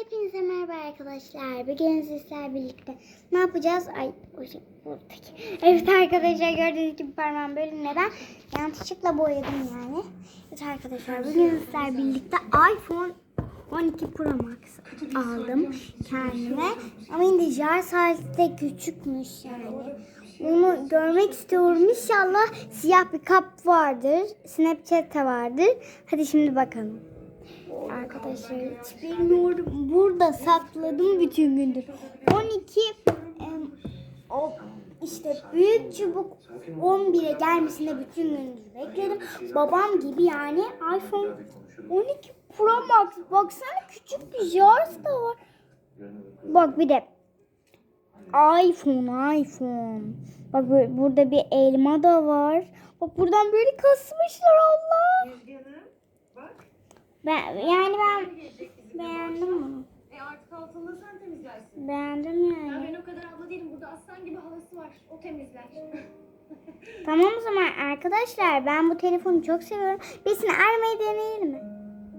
Hepinize merhaba arkadaşlar. Bugün sizlerle birlikte ne yapacağız? Ay o şey buradaki. Evet arkadaşlar gördüğünüz gibi parmağım böyle neden? Yanlışlıkla boyadım yani. Evet arkadaşlar bugün sizlerle birlikte iPhone 12 Pro Max aldım kendime. Ama yine jar size küçükmüş yani. Onu görmek istiyorum. İnşallah siyah bir kap vardır. Snapchat'te vardır. Hadi şimdi bakalım. Arkadaşlar hiç bilmiyorum. Burada sakladım bütün gündür. 12 em, o işte büyük çubuk 11'e gelmesine bütün gündür bekledim. Babam gibi yani iPhone 12 Pro Max. Baksana küçük bir jar da var. Bak bir de iPhone, iPhone. Bak burada bir elma da var. Bak buradan böyle kasmışlar Allah. Ben yani ben beğendim bunu. E artık altını sen temizlersin. Beğendim Ya yani. ben o kadar abla değilim. Burada aslan gibi havası var. O temizler. Tamam o zaman arkadaşlar ben bu telefonu çok seviyorum. Birisini aramayı deneyelim mi?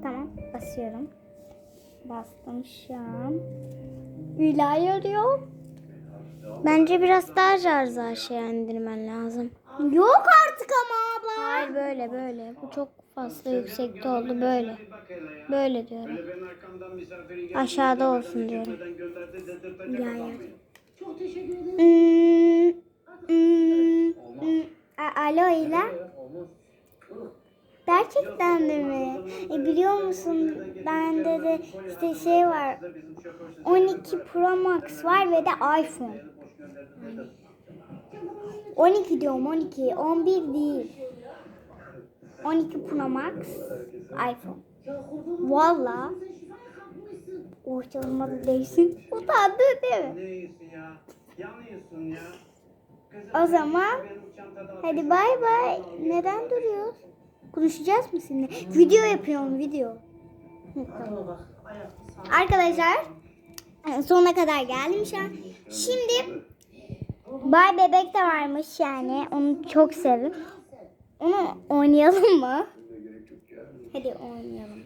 Tamam basıyorum. Bastım şu an. Hülya arıyor. Bence biraz daha şarjı aşağıya indirmen lazım. Yok artık böyle böyle. Bu çok fazla yüksekte oldu böyle. Böyle diyorum. Aşağıda olsun diyorum. Ya ya. Çok teşekkür ederim. Alo ile. Gerçekten de mi? E, biliyor musun bende de işte şey var. 12 Pro Max var ve de iPhone. 12 diyorum 12. 11 değil. 12 Pro Max iPhone. Valla. Ortalama değilsin. Utandı değil mi? Ne yiyorsun ya? Ya. O zaman hadi bay bay. Neden duruyoruz? Konuşacağız mı seninle? Video yapıyorum video. Arkadaşlar e, sonuna kadar geldim şu an. Şimdi Bay Bebek de varmış yani. Onu çok sevdim. Onu oynayalım mı? Hadi oynayalım.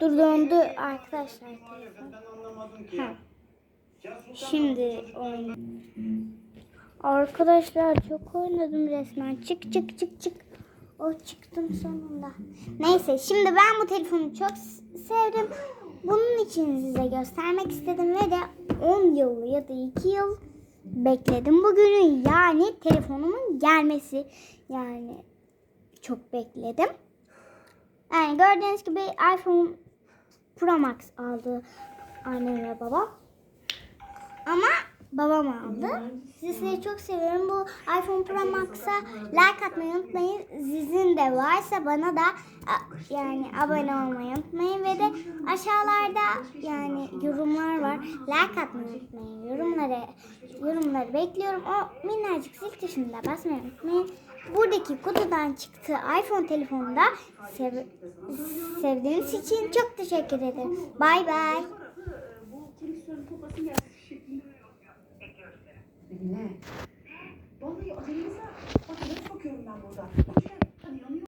Dur dondu arkadaşlar. Ha. Şimdi oynayalım. Arkadaşlar çok oynadım resmen. Çık çık çık çık. O çıktım sonunda. Neyse şimdi ben bu telefonu çok sevdim. Bunun için size göstermek istedim ve de 10 yıl ya da 2 yıl bekledim bugünü. Yani telefonumun gelmesi. Yani çok bekledim. Yani gördüğünüz gibi iPhone Pro Max aldı annem ve babam. Ama babam aldı. Sizleri çok seviyorum. Bu iPhone Pro Max'a like atmayı unutmayın. Sizin de varsa bana da yani abone olmayı unutmayın. Ve de aşağılarda yani yorumlar var. Like atmayı unutmayın. Yorumları, yorumları bekliyorum. O minnacık zil tuşuna da basmayı unutmayın. Buradaki kutudan çıktı iPhone telefonunda sev- sevdiğiniz için çok teşekkür ederim. Bay bay. Ne? Vallahi. Bak ne bakıyorum ben burada.